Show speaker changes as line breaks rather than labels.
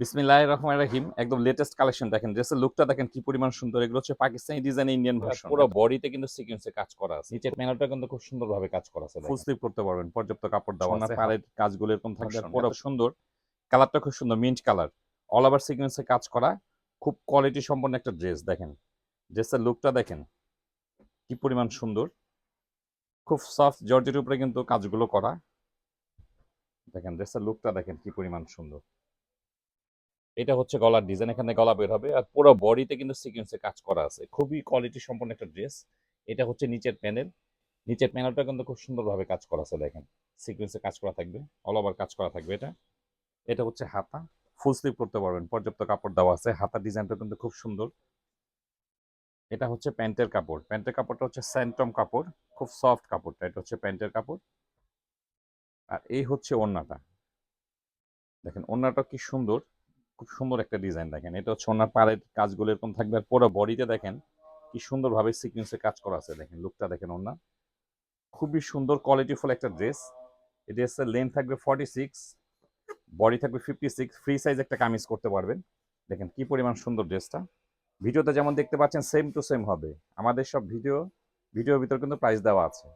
বিসমিল্লাহ রহমান রাহিম। একদম latest collection দেখেন। ড্রেসের লুকটা দেখেন কি পরিমাণ সুন্দর। এগুলো হচ্ছে পাকিস্তানি ডিজাইন ইন্ডিয়ান ভার্সন পুরো বডিতে কিন্তু সিকোয়েন্সে কাজ করা আছে। নিচের প্যানেলটা কিন্তু খুব সুন্দরভাবে কাজ করা আছে ফুল স্লিভ করতে পারবেন। পর্যাপ্ত কাপড় দেওয়া আছে। পাড়ের কাজগুলো এরকম থাকবে পুরো সুন্দর। কালারটা খুব সুন্দর মিন্ট কালার অল ওভার সিকোয়েন্সে কাজ করা। খুব কোয়ালিটি সম্পন্ন একটা ড্রেস দেখেন। ড্রেসের লুকটা দেখেন। কি পরিমাণ সুন্দর। খুব সফট জর্জের উপরে কিন্তু কাজগুলো করা। দেখেন ড্রেসের লুকটা দেখেন কি পরিমাণ সুন্দর। এটা হচ্ছে গলার ডিজাইন এখানে গলা বের হবে আর পুরো বডিতে কিন্তু সিকোয়েন্সে কাজ করা আছে। খুবই কোয়ালিটি সম্পন্ন একটা ড্রেস এটা হচ্ছে নিচের প্যানেল নিচের প্যানেলটা কিন্তু খুব সুন্দরভাবে কাজ করা আছে, দেখেন। সিকোয়েন্সে কাজ করা থাকবে। অল ওভার কাজ করা থাকবে এটা। এটা হচ্ছে হাতা। ফুল স্লিভ করতে পারবেন। পর্যাপ্ত কাপড় দেওয়া আছে। হাতা ডিজাইনটা কিন্তু খুব সুন্দর। এটা হচ্ছে প্যান্টের কাপড়। প্যান্টের কাপড়টা হচ্ছে স্যান্টম কাপড়। খুব সফট কাপড়টা। এটা হচ্ছে প্যান্টের কাপড়। আর এই হচ্ছে ওড়নাটা। দেখেন, ওড়নাটা কি সুন্দর। খুব সুন্দর একটা ডিজাইন দেখেন। এটা হচ্ছে ওনার পাড়ের কাজগুলো এরকম থাকবে। আর পুরো বডিতে দেখেন কি সুন্দরভাবে সিকুয়েন্সে কাজ করা আছে। দেখেন লুকটা দেখেন ওনার। খুবই সুন্দর কোয়ালিটিফুল একটা ড্রেস এই ড্রেসের লেন্থ থাকবে ফর্টি সিক্স বডি থাকবে ফিফটি সিক্স ফ্রি সাইজ একটা কামিজ করতে পারবেন। দেখেন কি পরিমাণ সুন্দর ড্রেসটা ভিডিওতে যেমন দেখতে পাচ্ছেন সেম টু সেম হবে। আমাদের সব ভিডিও, ভিডিওর ভিতর কিন্তু প্রাইস দেওয়া আছে।